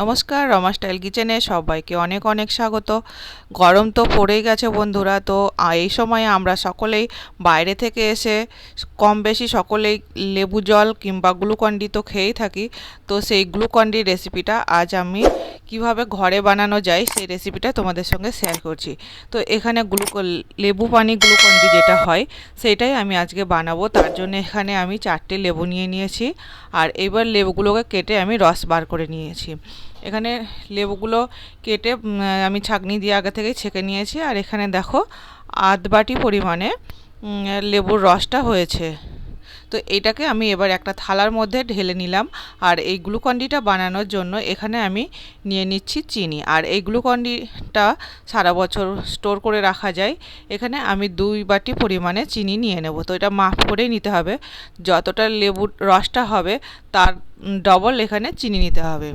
নমস্কার, রমা স্টাইল কিচেনে সবাইকে অনেক অনেক স্বাগত। গরম তো পড়েই গেছে বন্ধুরা, তো এই সময়ে আমরা সকলেই বাইরে থেকে এসে কম বেশি সকলেই লেবু জল কিংবা গ্লুকন্ডি তো খেয়েই থাকি। তো সেই গ্লুকন্ডির রেসিপিটা আজ আমি কীভাবে ঘরে বানানো যায় সেই রেসিপিটা তোমাদের সঙ্গে শেয়ার করছি। তো এখানে গ্লুকো, লেবু পানি গ্লুকন্ডি যেটা হয়, সেটাই আমি আজকে বানাবো। তার জন্য এখানে আমি চারটে লেবু নিয়ে নিয়েছি। আর এবার লেবুগুলোকে কেটে আমি রস বার করে নিয়েছি। এখানে লেবুগুলো কেটে আমি ছাঁকনি দিয়ে আগে থেকেই ছেঁকে নিয়েছি। আর এখানে দেখো আধ বাটি পরিমাণে লেবুর রসটা হয়েছে। তো এইটাকে আমি এবার একটা থালার মধ্যে ঢেলে নিলাম। আর এই গ্লুকন্ডিটা বানানোর জন্য এখানে আমি নিয়ে নিচ্ছি চিনি। আর এই গ্লুকন্ডিটা সারা বছর স্টোর করে রাখা যায়। এখানে আমি দুই বাটি পরিমাণে চিনি নিয়ে নেব। তো এটা মাফ করেই নিতে হবে। যতটা লেবুর রসটা হবে, তার ডবল এখানে চিনি নিতে হবে।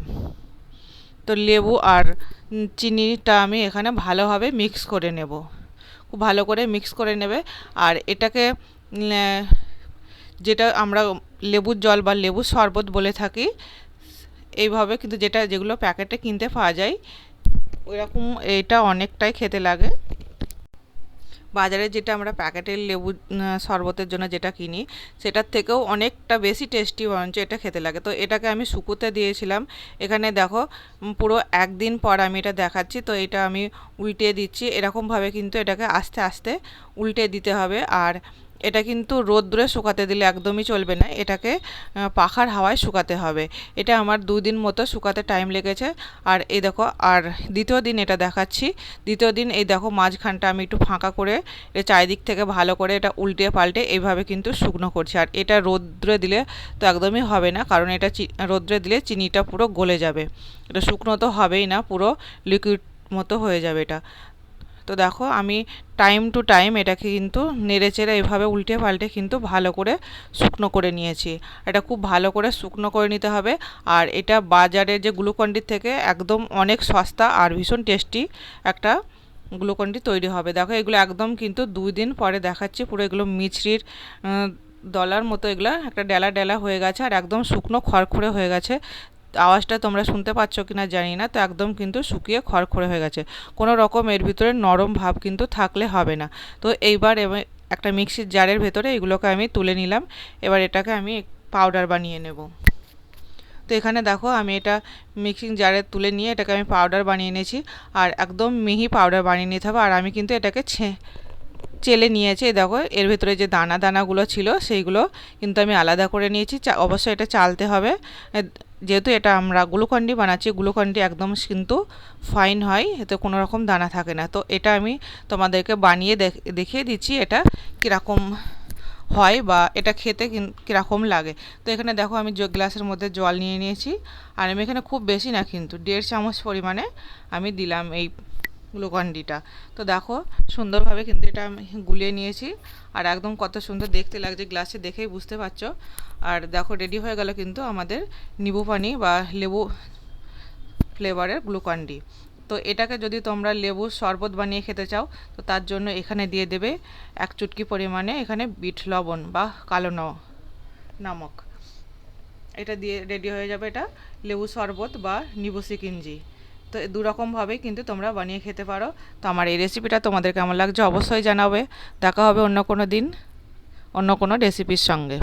তো লেবু আর চিনিটা আমি এখানে ভালোভাবে মিক্স করে নেব। খুব ভালো করে মিক্স করে নেবে। আর এটাকে যেটা আমরা লেবুর জল বা লেবুর শরবত বলে থাকি, এইভাবে কিন্তু যেটা, যেগুলো প্যাকেটে কিনতে পাওয়া যায়, ওইরকম এটা অনেকটাই খেতে লাগে। বাজারে যেটা আমরা প্যাকেটের লেবু শরবতের জন্য যেটা কিনি, সেটার থেকেও অনেকটা বেশি টেস্টি বরঞ্চ এটা খেতে লাগে। তো এটাকে আমি শুকুতে দিয়েছিলাম। এখানে দেখো পুরো একদিন পর আমি এটা দেখাচ্ছি। তো এটা আমি উল্টে দিচ্ছি। এরকমভাবে কিন্তু এটাকে আস্তে আস্তে উল্টে দিতে হবে। আর এটা কিন্তু রোদ্দুরে শুকাতে দিলে একদমই চলবে না, এটাকে পাখার হাওয়ায় শুকাতে হবে। এটা আমার দুদিন মতো শুকাতে টাইম লেগেছে। আর এই দেখো, আর দ্বিতীয় দিন এটা দেখাচ্ছি। দ্বিতীয় দিন এই দেখো মাঝখানটা আমি একটু ফাঁকা করে এটা চারিদিক থেকে ভালো করে এটা উল্টে পাল্টে এইভাবে কিন্তু শুকনো করছি। আর এটা রোদ্রে দিলে তো একদমই হবে না, কারণ এটা রোদ্রে দিলে চিনিটা পুরো গলে যাবে। এটা শুকনো তো হবেই না, পুরো লিকুইড মতো হয়ে যাবে এটা। তো দেখো আমি টাইম টু টাইম এটাকে কিন্তু নেড়ে চেড়ে এভাবে উল্টে পাল্টে কিন্তু ভালো করে শুকনো করে নিয়েছি। এটা খুব ভালো করে শুকনো করে নিতে হবে। আর এটা বাজারের যে গ্লুকন্ডির থেকে একদম অনেক সস্তা আর ভীষণ টেস্টি একটা গ্লুকন্ডি তৈরি হবে। দেখো এগুলো একদম কিন্তু দুই দিন পরে দেখাচ্ছি, পুরো এগুলো মিছরির দলার মতো এগুলো একটা ডেলা ডেলা হয়ে গেছে আর একদম শুকনো খড়খড়ে হয়ে গেছে। আওয়াজটা তোমরা শুনতে পাচ্ছ কি না জানি না, তো একদম কিন্তু শুকিয়ে খড়খড়ে হয়ে গেছে। কোনো রকম এর ভিতরে নরম ভাব কিন্তু থাকলে হবে না। তো এইবার একটা মিক্সির জারের ভেতরে এগুলোকে আমি তুলে নিলাম। এবার এটাকে আমি পাউডার বানিয়ে নেব। তো এখানে দেখো আমি এটা মিক্সিং জারে তুলে নিয়ে এটাকে আমি পাউডার বানিয়ে নিয়েছি আর একদম মিহি পাউডার বানিয়ে নিতে হবে। আর আমি কিন্তু এটাকে ছে চেলে নিয়েছি দেখো, এর ভেতরে যে দানা দানাগুলো ছিল, সেইগুলো কিন্তু আমি আলাদা করে নিয়েছি। অবশ্যই এটা চালতে হবে। যেহেতু এটা আমরা গ্লুকন্ডি বানাচ্ছি, গ্লুকন্ডি একদম কিন্তু ফাইন হয়, এতে কোনো রকম দানা থাকে না। তো এটা আমি তোমাদেরকে বানিয়ে দেখ- দেখিয়ে দিচ্ছি এটা কীরকম হয় বা এটা খেতে কীরকম লাগে। তো এখানে দেখো, আমি গ্লাসের মধ্যে জল নিয়ে নিয়েছি। আর আমি এখানে খুব বেশি না কিন্তু, দেড় চামচ পরিমাণে আমি দিলাম এই গ্লুকন্ডিটা তো দেখো, সুন্দরভাবে কিন্তু এটা আমি গুলিয়ে নিয়েছি। আর একদম কত সুন্দর দেখতে লাগছে, গ্লাসে দেখেই বুঝতে পারছ। আর দেখো রেডি হয়ে গেল কিন্তু আমাদের নিবু পানি বা লেবু ফ্লেভারের গ্লুকন্ডি। তো এটাকে যদি তোমরা লেবুর শরবত বানিয়ে খেতে চাও, তো তার জন্য এখানে দিয়ে দেবে এক চুটকি পরিমাণে এখানে বিট লবণ বা কালো নামক। এটা দিয়ে রেডি হয়ে যাবে এটা, লেবু শরবত বা নিবু সিকিঞ্জি তো দুরকমভাবেই কিন্তু তোমরা বানিয়ে খেতে পারো। তো আমার এই রেসিপিটা তোমাদের কেমন লাগছে অবশ্যই জানাবে। দেখা হবে অন্য কোনো দিন, অন্য কোনো রেসিপির সঙ্গে।